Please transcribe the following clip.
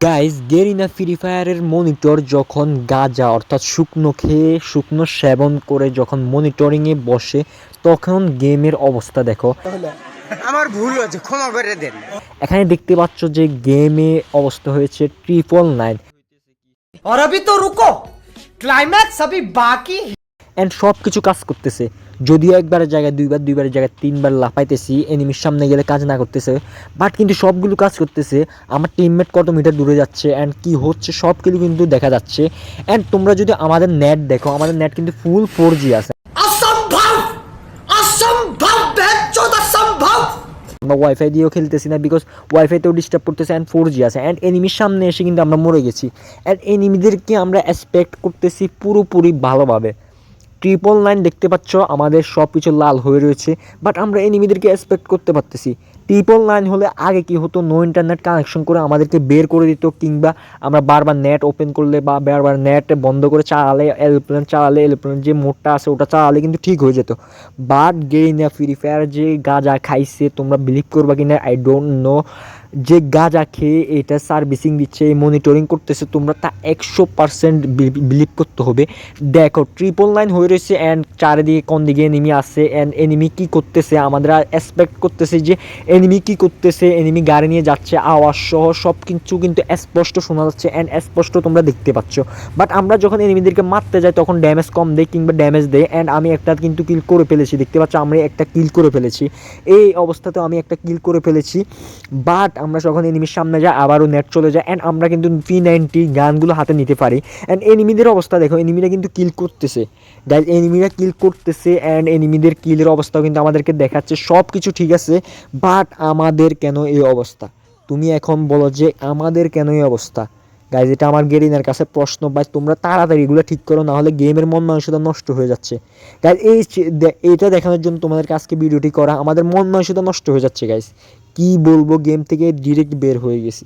Guys Garena free ফায়ারের monitor যখন গাঁজা অর্থাৎ শুকনো খেয়ে শুকনো সেবন করে যখন মনিটরিংয়ে বসে তখন গেমের অবস্থা দেখো আমার ভুল হয়েছে ক্ষমা করে দেন এখানে দেখতে পাচ্ছ যে গেমে অবস্থা হয়েছে ট্রিপল নাইন और अभी तो रुको क्लाइमैक्स अभी बाकी है অ্যান্ড সব কিছু কাজ করতেছে। যদিও একবারের জায়গায় দুইবার দুইবারের জায়গায় তিনবার লাফাইতেছি এনিমির সামনে গেলে কাজ না করতেছে। বাট কিন্তু সবগুলো কাজ করতেছে আমার টিমমেট কত মিটার দূরে যাচ্ছে অ্যান্ড কি হচ্ছে সব কিছু কিন্তু দেখা যাচ্ছে। অ্যান্ড তোমরা যদি আমাদের নেট দেখো আমাদের নেট কিন্তু ফুল ফোর জি আছে। আমরা ওয়াইফাই দিয়েও খেলতেছি না বিকজ ওয়াইফাইতেও ডিস্টার্ব করতেছে অ্যান্ড ফোর জি আছে। অ্যান্ড এনিমির সামনে এসে কিন্তু আমরা মরে গেছি। অ্যান্ড এনিমিদেরকে আমরা এক্সপেক্ট করতেছি পুরোপুরি ভালোভাবে। ট্রিপল নাইন দেখতে পাচ্ছ, আমাদের সব কিছু লাল হয়ে রয়েছে বাট আমরা এনিমিদেরকে এক্সপেক্ট করতে পারতেছি। ট্রিপল নাইন হলে আগে কি হতো? নো ইন্টারনেট কানেকশন করে আমাদেরকে বের করে দিত, কিংবা আমরা বারবার নেট ওপেন করলে বা বারবার নেট বন্ধ করে চালালে এরোপ্লেন চালালে এরোপ্লেন যে মোডটা আছে ওটা চালালে কিন্তু ঠিক হয়ে যেত। বাট গেইনা ফ্রি ফায়ার যে গাঁজা খাইছে, তোমরা বিলিভ করবা কিনা? আই ডোন্ট নো যে গাঁজা খেয়ে এটা সার্ভিসিং দিচ্ছে মনিটরিং করতেছে, তোমরা তা একশো পার্সেন্ট বিলিভ করতে হবে। দেখো ট্রিপল নাইন হয়ে রয়েছে অ্যান্ড চারিদিকে কোন দিকে এনিমি আছে অ্যান্ড এনিমি কী করতেছে, আমাদের এক্সপেক্ট করতেছে যে এনিমি কী করতেছে এনিমি গাড়ি নিয়ে যাচ্ছে, আওয়াজ সহ সব কিছু কিন্তু স্পষ্ট শোনা যাচ্ছে অ্যান্ড স্পষ্ট তোমরা দেখতে পাচ্ছ। বাট আমরা যখন এনিমিদেরকে মারতে যাই, তখন ড্যামেজ কম দেয় কিংবা ড্যামেজ দেয় অ্যান্ড আমি একটা কিন্তু কিল করে ফেলেছি, দেখতে পাচ্ছ? আমরা একটা কিল করে ফেলেছি। এই অবস্থাতেও আমি একটা কিল করে ফেলেছি। বাট আমরা যখন এনিমির সামনে যাই, আবারও নেট চলে যায় অ্যান্ড আমরা কিন্তু ভি নাইনটি গানগুলো হাতে নিতে পারি। অ্যান্ড এনিমিদের অবস্থা দেখো এনিমিরা কিন্তু কিল করতেছে। গাইজ এনিমিরা কিল করতেছে অ্যান্ড এনিমিদের কিলের অবস্থাও কিন্তু আমাদেরকে দেখাচ্ছে। সব কিছু ঠিক আছে বাট আমাদের কেন এই অবস্থা? তুমি এখন বলো যে, আমাদের কেন এই অবস্থা? গাইজ এটা আমার গেরিনার কাছে প্রশ্ন, ভাই, তোমরা তাড়াতাড়ি এগুলো ঠিক করো না হলে গেমের মন মানসিকতা নষ্ট হয়ে যাচ্ছে। গাইজ এই এটা দেখানোর জন্য তোমাদেরকে আজকে ভিডিওটি করা, আমাদের মন মানসিকতা নষ্ট হয়ে যাচ্ছে গাইজ কি বলব গেম থেকে ডিরেক্ট বের হয়ে গেছি।